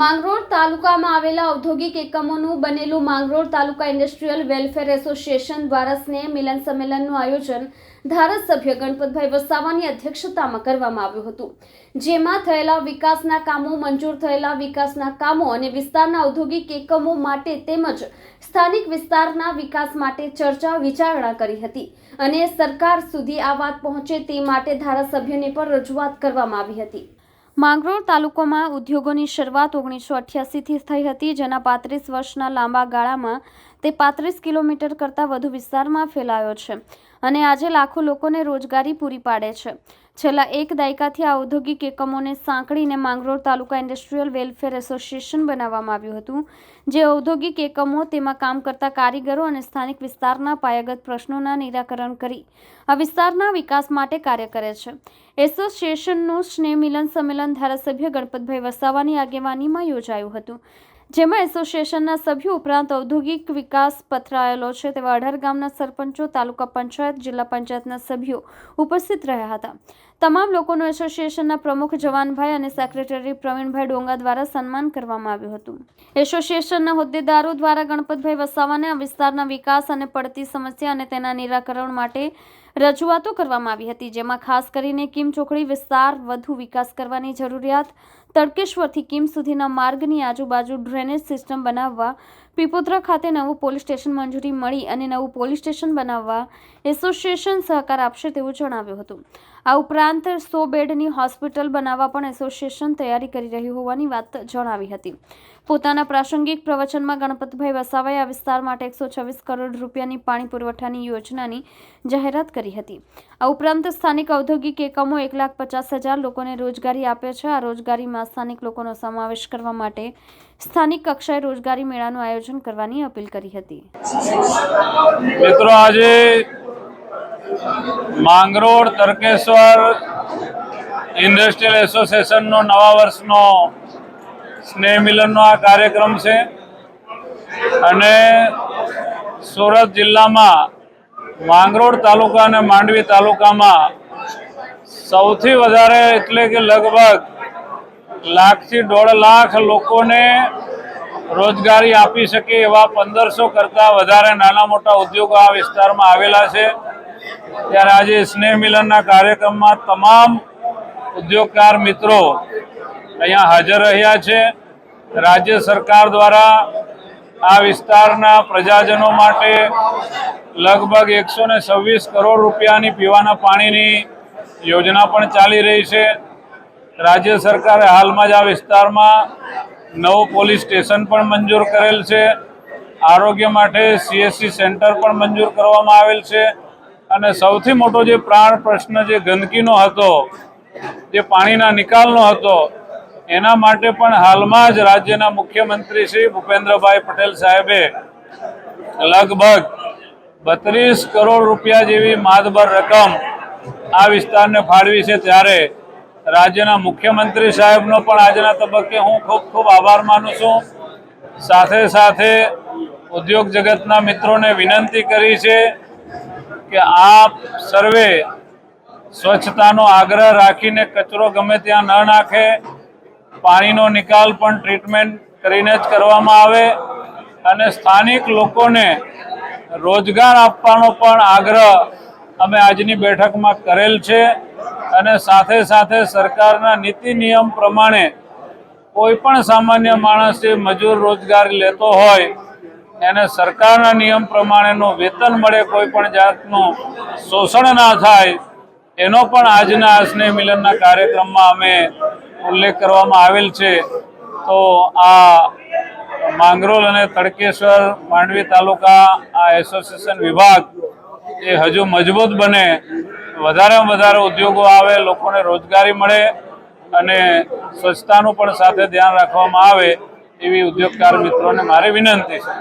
માંગરોળ તાલુકામાં આવેલા ઔદ્યોગિક એકમોનું બનેલું Mangrol taluka industrial welfare association દ્વારા સ્નેહ મિલન સંમેલનનું આયોજન ધારાસભ્ય ગણપતભાઈ વસાવાની અધ્યક્ષતામાં કરવામાં આવ્યું હતું. જેમાં થયેલા વિકાસના કામો, મંજૂર થયેલા વિકાસના કામો અને વિસ્તારના ઔદ્યોગિક એકમો માટે તેમજ સ્થાનિક વિસ્તારના વિકાસ માટે ચર્ચા વિચારણા કરી હતી અને સરકાર સુધી આ વાત પહોંચે તે માટે ધારાસભ્યને પણ રજૂઆત કરવામાં આવી હતી. માંગરોળ તાલુકામાં ઉદ્યોગોની શરૂઆત ઓગણીસો અઠ્યાસીથી થઈ હતી જેના પાંત્રીસ વર્ષના લાંબા ગાળામાં તે પાંત્રીસ કિલોમીટર કરતાં વધુ વિસ્તારમાં ફેલાયો છે અને આજે લાખો લોકોને રોજગારી પૂરી પાડે છે. છેલ્લા એક દાયકાથી આ ઔદ્યોગિક એકમોને સાંકળીને Mangrol taluka industrial welfare association બનાવવામાં આવ્યું હતું, જે ઔદ્યોગિક એકમો તેમાં કામ કરતા કારીગરો અને સ્થાનિક વિસ્તારના પાયાગત પ્રશ્નોના નિરાકરણ કરી આ વિસ્તારના વિકાસ માટે કાર્ય કરે છે. એસોસિએશનનું સ્નેહ મિલન સંમેલન ધારાસભ્ય ગણપતભાઈ વસાવાની આગેવાનીમાં યોજાયું હતું. જેમાં એસોસિએશનના સભ્યો ઉપરાંત ઔદ્યોગિક વિકાસ પથરાયેલો છે તેવા અઢાર ગામના સરપંચો, તાલુકા પંચાયત, જિલ્લા પંચાયતના સભ્યો ઉપસ્થિત રહ્યા હતા. તમામ લોકોનું એસોસિએશનના પ્રમુખ જવાનભાઈ અને સેક્રેટરી પ્રવીણભાઈ ડોંગા દ્વારા સન્માન કરવામાં આવ્યું હતું. એસોસિએશનના હોદ્દેદારો દ્વારા ગણપતભાઈ વસાવાને આ વિસ્તારના વિકાસ અને પડતી સમસ્યા અને તેના નિરાકરણ માટે રજૂઆતો કરવામાં આવી હતી, જેમાં ખાસ કરીને કિમ ચોકડી વિસ્તાર, વધુ વિકાસ કરવાની જરૂરિયાત તડકેશ્વરથી કિમ સુધીના માર્ગની આજુબાજુ ડ્રેનેજ સિસ્ટમ બનાવવા પીપોત્રા ખાતે નવું પોલીસ સ્ટેશન મંજૂરી મળી અને નવું પોલીસ સ્ટેશન બનાવવા એસોસિએશન સહકાર આપશે તેવું જણાવ્યું હતું. આ ઉપરાંત સો બેડની હોસ્પિટલ બનાવવા પણ એસોસિએશન તૈયારી કરી રહ્યું હોવાની વાત જણાવી હતી. પોતાના પ્રાસંગિક પ્રવચનમાં ગણપતભાઈ વસાવાએ આ વિસ્તાર માટે એકસો છવ્વીસ કરોડ રૂપિયાની પાણી પુરવઠાની યોજનાની જાહેરાત કરી હતી. આ ઉપરાંત સ્થાનિક ઔદ્યોગિક એકમો એક લાખ પચાસ હજાર લોકોને રોજગારી આપે છે. આ રોજગારીમાં સ્થાનિક લોકોનો સમાવેશ કરવા માટે સ્થાનિક કક્ષાએ રોજગારી મેળાનું આયોજન કરવાની અપીલ કરી હતી. મિત્રો, આજે માંગરોળ તરકેશ્વર ઇન્ડસ્ટ્રીયલ એસોસિએશનનો નવા વર્ષનો સ્નેહ મિલનનો આ કાર્યક્રમ છે અને સુરત જિલ્લામાં માંગરોળ તાલુકા અને માંડવી તાલુકામાં સૌથી વધારે એટલે કે લગભગ લાખથી દોઢ લાખ લોકોને રોજગારી આપી શકે એવા પંદરસો કરતાં વધારે નાના મોટા ઉદ્યોગો આ વિસ્તારમાં આવેલા છે. ત્યારે આજે સ્નેહ મિલનના કાર્યક્રમમાં તમામ ઉદ્યોગકાર મિત્રો અહીંયા હાજર રહ્યા છે. રાજ્ય સરકાર દ્વારા આ વિસ્તારના પ્રજાજનો માટે લગભગ એકસો ને છવ્વીસ કરોડ રૂપિયાની પીવાના પાણીની યોજના પણ ચાલી રહી છે. રાજ્ય સરકારે હાલમાં જ આ વિસ્તારમાં નવું પોલીસ સ્ટેશન પણ મંજૂર કરેલ છે. આરોગ્ય માટે સીએસસી સેન્ટર પણ મંજૂર કરવામાં આવેલ છે. અને સૌથી મોટો જે પ્રાણ પ્રશ્ન જે ગંદકીનો હતો, જે પાણીના નિકાલનો હતો, એના માટે પણ હાલમાં જ રાજ્યના મુખ્યમંત્રી શ્રી ભૂપેન્દ્રભાઈ પટેલ સાહેબે લગભગ બત્રીસ કરોડ રૂપિયા જેવી માદબર રકમ આ વિસ્તારને ફાળવી છે. ત્યારે રાજ્યના મુખ્યમંત્રી સાહેબનો પણ આજના તબક્કે હું ખૂબ ખૂબ આભાર માનું છું. સાથે સાથે ઉદ્યોગ જગતના મિત્રોને વિનંતી કરી છે કે આપ સર્વે સ્વચ્છતાનો આગ્રહ રાખીને કચરો ગમે ત્યાં ન નાખે. પાણીનો નિકાલ પણ ટ્રીટમેન્ટ કરીને જ કરવામાં આવે અને સ્થાનિક લોકોને રોજગાર આપવાનો પણ આગ્રહ અમે આજની બેઠકમાં કરેલ છે. અને સાથે સાથે સરકારના નીતિ નિયમ પ્રમાણે કોઈ પણ સામાન્ય માણસ જે મજૂર રોજગારી લેતો હોય, એને સરકારના નિયમ પ્રમાણેનું વેતન મળે કોઈ પણ જાતનું, શોષણ ના થાય, એનો પણ આજના આ સ્નેહ મિલનના કાર્યક્રમમાં અમે ઉલ્લેખ કરવામાં આવેલ છે. તો આ માંગરોલ અને તડકેશ્વર માંડવી તાલુકા આ એસોસિએશન વિભાગ એ હજુ મજબૂત બને વધારેમાં વધારે ઉદ્યોગો આવે, લોકોને રોજગારી મળે અને સ્વચ્છતાનું પણ સાથે ધ્યાન રાખવામાં આવે એવી ઉદ્યોગકાર મિત્રોને મારી વિનંતી છે.